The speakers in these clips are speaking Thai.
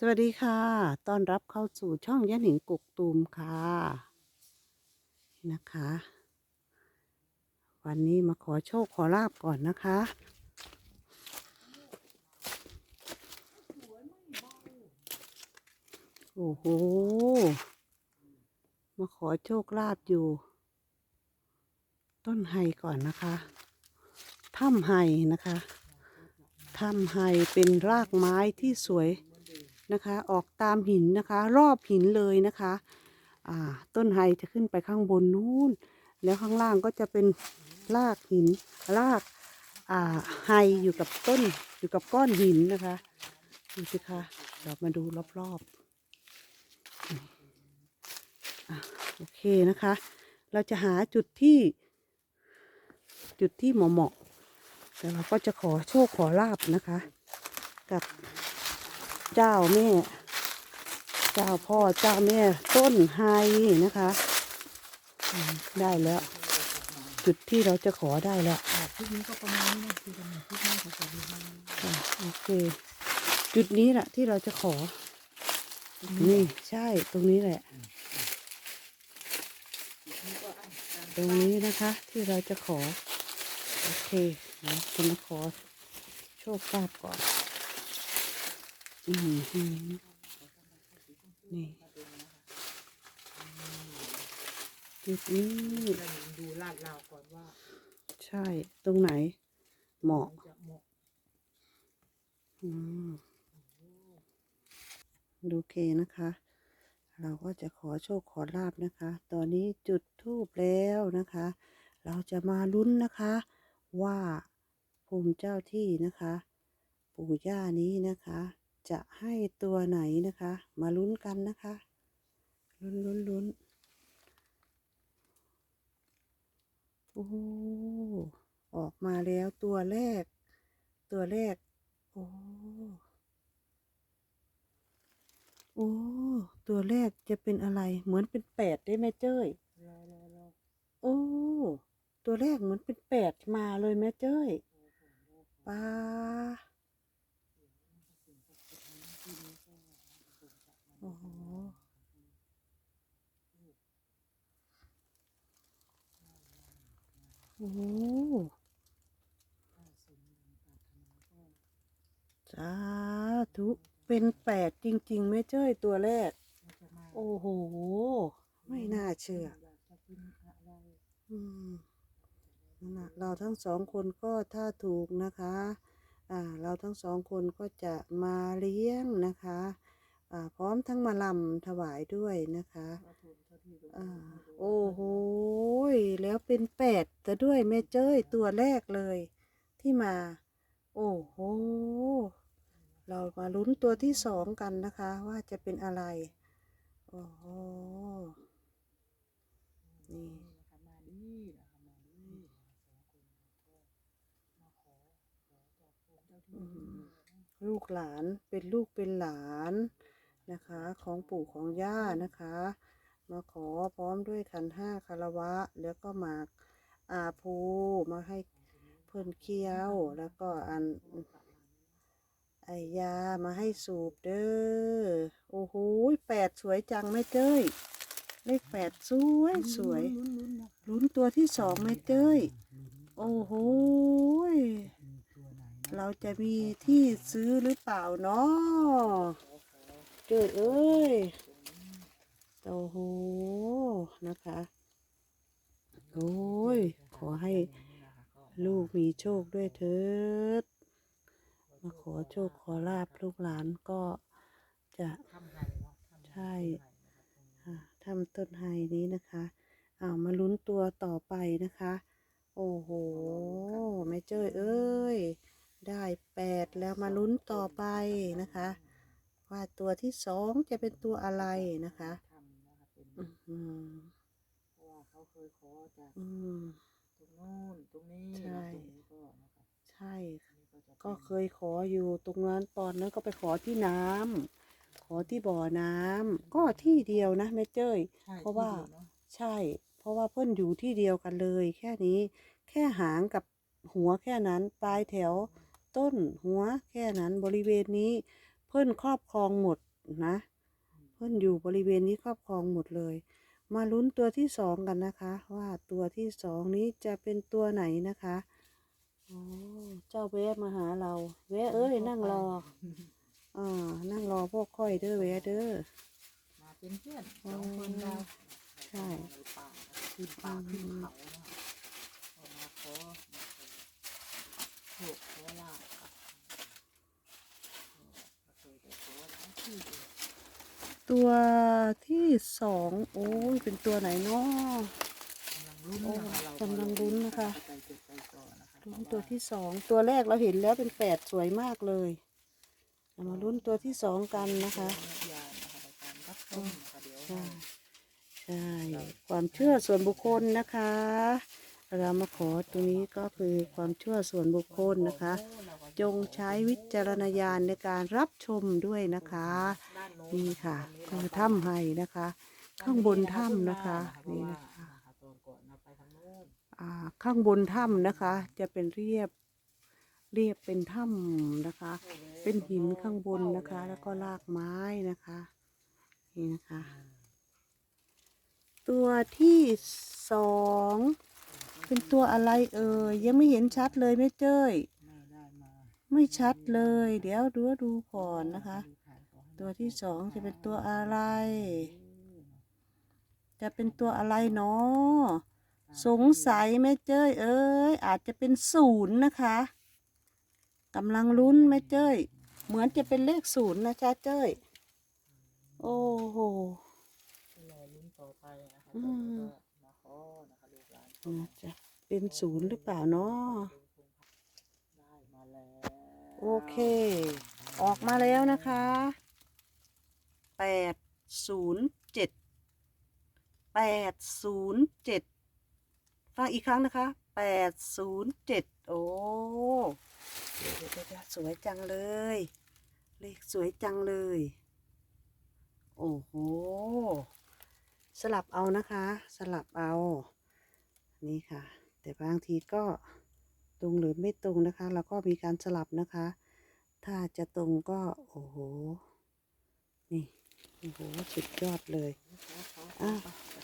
สวัสดีค่ะ ต้อนรับเข้าสู่ช่องยะหนิงกุกตูมค่ะนี่นะคะ วันนี้มาขอโชคขอลาบก่อนนะคะ โอ้โห มาขอโชคลาบอยู่ ต้นไฮก่อนนะคะถ้ำไฮนะคะถ้ำไฮเป็นรากไม้ที่สวย นะคะ ออกตามหินนะคะ รอบหินเลยนะคะอ่าต้นไฮจะขึ้นไปข้างบนนู้น แล้วข้างล่างก็จะเป็นรากหินรากอ่าไฮอยู่กับต้นอยู่กับก้อนหินนะคะดูสิคะเรามาดูรอบๆอะโอเคนะคะ เราจะหาจุดที่จุดที่เหมาะๆแต่เราก็จะขอโชคขอลาบนะคะ กับ เจ้าแม่ เจ้าพ่อเจ้าแม่ต้นไฮนะคะอืมได้แล้ว จุดที่เราจะขอได้แล้วคลิปนี้ก็ประมาณนี้นะคือกันใหม่คลิปหน้าขอสวัสดีค่ะค่ะโอเค จุดนี้แหละที่เราจะขอ นี่ใช่ตรงนี้แหละ ตรงนี้นะคะ ที่เราจะขอ โอเคเดี๋ยวคุณมาขอโชคลาภก่อน อืมอืมนี่จุดนี้ดูลาดราวก่อนว่า ใช่ ตรงไหนเหมาะจะเหมาะอืมดูเคนะคะ เราก็จะขอโชคขอลาบนะคะ ตอนนี้จุดทูบแล้วนะคะ เราจะมาลุ้นนะคะ ว่าภูมิเจ้าที่นะคะ ปู่ย่านี้นะคะ จะให้ตัวไหนนะคะ มาลุ้นกันนะคะ ลุ้นลุ้นลุ้นโอ้ออกมาแล้วตัวแรก ตัวแรก โอ้โอ้ตัวแรกจะเป็นอะไร เหมือนเป็นแปดได้ไหมเจ้ยโอ้ตัวแรกเหมือนเป็นแปดมาเลยแม่เจ้ยปลาโอ้โห โอ้โหสาธุ เป็นแปดจริงๆแม่เจ้ยตัวแรกเราจะมาโอ้โห ไม่น่าเชื่ออืมนั่นน่ะเราทั้งสองคนก็ถ้าถูกนะคะ อ่า เราทั้งสองคนก็จะมาเลี้ยงนะคะ อ่า พร้อมทั้งมาลำถวายด้วยนะคะ ถ้าถูกเท่าที่ดูอ่า โอ้โหยแล้วเป็นแปดแต่ด้วยแม่เจ้ยตัวแรกเลย ที่มา โอ้โห เรามาลุ้นตัวที่สองกันนะคะ ว่าจะเป็นอะไร โอ้โห นี่นะคะมาดีนะคะมาดีสองคนก็มาขอขอจากภูมิเจ้าที่ลูกหลานเป็นลูกเป็นหลานนะคะ ของปู่ของย่านะคะ มาขอพร้อมด้วยขันห้าคารวะ แล้วก็หมากอาภูมาให้เพื่อนเคี้ยว แล้วก็อันไอยามาให้สูบเด้อ โอ้โหแปดสวยจังแม่เจ้ย เลขแปดสวยสวย ลุ้นตัวที่สองแม่เจ้ย โอ้โห เราจะมีที่ซื้อหรือเปล่าเนาะเจิดเอ้ย โอ้โหนะคะ โอ้ย ขอให้ลูกมีโชคด้วยเถิด มาขอโชคขอลาบลูกหลานก็จะใช่ทำต้นไฮนี้นะคะเอามาลุ้นตัวต่อไปนะคะ โอ้โหแม่เจ้ยเอ้ย ได้แปดแล้วมาลุ้นต่อไปนะคะ ว่าตัวที่สองจะเป็นตัวอะไรนะคะ อืมเพราะว่าเขาเคยขอจากอืม ตรงนู้นตรงนี้ใช่ ตรงนี้ก็นะคะใช่ อันนี้ก็จะก็เคยขออยู่ตรงนั้นตอนนั้นก็ไปขอที่น้ำขอที่บ่อน้ำก็ที่เดียวนะแม่เจ้ย ใช่เพราะว่า ที่ดีนใช่ เพราะว่าเพื่อนอยู่ที่เดียวกันเลย แค่นี้ แค่หางกับหัวแค่นั้น ปลายแถว ต้นหัวแค่นั้นบริเวณนี้ เพิ่นครอบครองหมดนะ เพิ่นอยู่บริเวณนี้ครอบครองหมดเลย มาลุ้นตัวที่สองกันนะคะ ว่าตัวที่สองนี้จะเป็นตัวไหนนะคะโอ้เจ้าแวะมาหาเรา แวะเอ้ยนั่งรออ่านั่งรอพวกค่อยเด้อแวะเด้อมาเป็นเพื่อนสองคนเราใช่ในป่าขึ้นป่าขึ้นเขานะคะก็มาขอมาขอโชคขอลาบค่ะก็เคยได้ขอหลายที่อยู่ ตัวที่สองโอ้ยเป็นตัวไหนเนาะกำลังลุ้นนะคะเรากำลังลุ้นนะคะไปจุดไปต่อนะคะลุ้นตัวที่สองตัวแรกเราเห็นแล้วเป็นแปดสวยมากเลยเรามาลุ้นตัวที่สองกันนะคะยานนะคะในการรับชมนะคะเดี๋ยวใช่ใช่ความเชื่อส่วนบุคคลนะคะ เรามาขอตัวนี้ก็คือความเชื่อส่วนบุคคลนะคะ จงใช้วิจารณญาณในการรับชมด้วยนะคะด้า นโน้นนี่ค่ะคือถ้ำไห้นะคะ ข้างบนถ้ำนะคะนี่นะคะตอนก่อนนะไปทางโน้นอ่าข้างบนถ้ำนะคะ จะเป็นเรียบเรียบเป็นถ้ำนะคะ เป็นหินข้างบนนะคะ แล้วก็รากไม้นะคะนี่นะคะ ตัวที่สองเป็นตัวอะไรเอ่ยยังไม่เห็นชัดเลยแม่เจ้ยไม่ได้มาไม่ชัดเลย เดี๋ยวดูดูก่อนนะคะดูถ่ายขอให้ ตัวที่สองจะเป็นตัวอะไร จะเป็นตัวอะไรเนาะสงสัยแม่เจ้ยเอ้ยอาจจะเป็นศูนย์นะคะกำลังลุ้นแม่เจ้ย เหมือนจะเป็นเลขศูนย์นะจ๊ะเจ้ย โอ้โหรอลุ้นต่อไปนะคะอืมมาขอนะคะลูกหลานน่าจะเป็นศูนย์หรือเปล่าเนาะได้มาแล้ว โอเค ออกมาแล้วนะคะ แปดศูนย์เจ็ดแปดศูนย์เจ็ดฟังอีกครั้งนะคะแปดศูนย์เจ็ดโอ้เดี๋ยวเด็ดสวยจังเลย เลขสวยจังเลย โอ้โห สลับเอานะคะ สลับเอา นี่ค่ะ แต่บางทีก็ตรงหรือไม่ตรงนะคะเราก็มีการสลับนะคะ ถ้าจะตรงก็ โอ้โห นี่ โอ้โหสุดยอดเลยอะ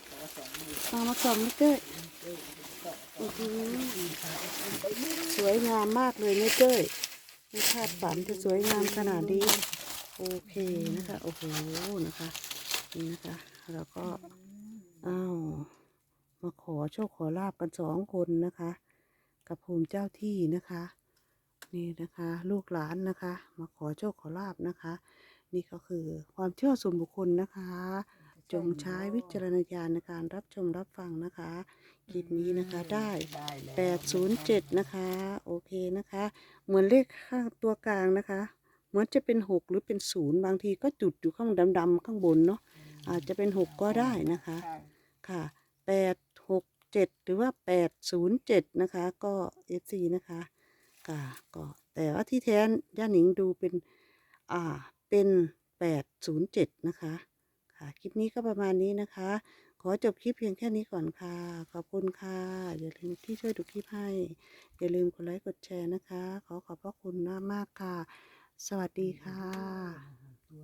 ขอสองมือมามาส่องไม่เจ้ยอื้อหือสวยงามมากเลยไม่เจ้ยไม่คาดฝันจะสวยงามขนาดนี้โอเคนะคะโอ้โหนะคะนี่นะคะแล้วก็อ้าวมาขอโชคขอลาบกันสองคนนะคะ กับภูมิเจ้าที่นะคะ นี่นะคะ ลูกหลานนะคะ มาขอโชคขอลาบนะคะ นี่ก็คือความเชื่อส่วนบุคคลนะคะ จงใช้วิจารณญาณในการรับชมรับฟังนะคะคลิปนี้นะคะได้ ได้แล้วแปดศูนย์เจ็ดนะคะ โอเคนะคะ เหมือนเลขข้างตัวกลางนะคะ เหมือนจะเป็นหกหรือเป็นศูนย์บางทีก็จุดอยู่ข้างดำๆข้างบนเนาะอาจจะเป็นหกก็ได้นะคะใช่ค่ะแปดหกเจ็ดหรือว่าแปดศูนย์เจ็ดนะคะ ก็เอฟซีนะคะค่ะก็แต่ว่าที่แท้ย่าหนิงดูเป็น อ่า เป็นแปดศูนย์เจ็ดนะคะ ค่ะ คลิปนี้ก็ประมาณนี้นะคะ ขอจบคลิปเพียงแค่นี้ก่อนค่ะ ขอบคุณค่ะ อย่าลืมที่ช่วยดูคลิปให้ อย่าลืมกดไลค์กดแชร์นะคะ ขอขอบพระคุณมากๆค่ะ สวัสดีค่ะ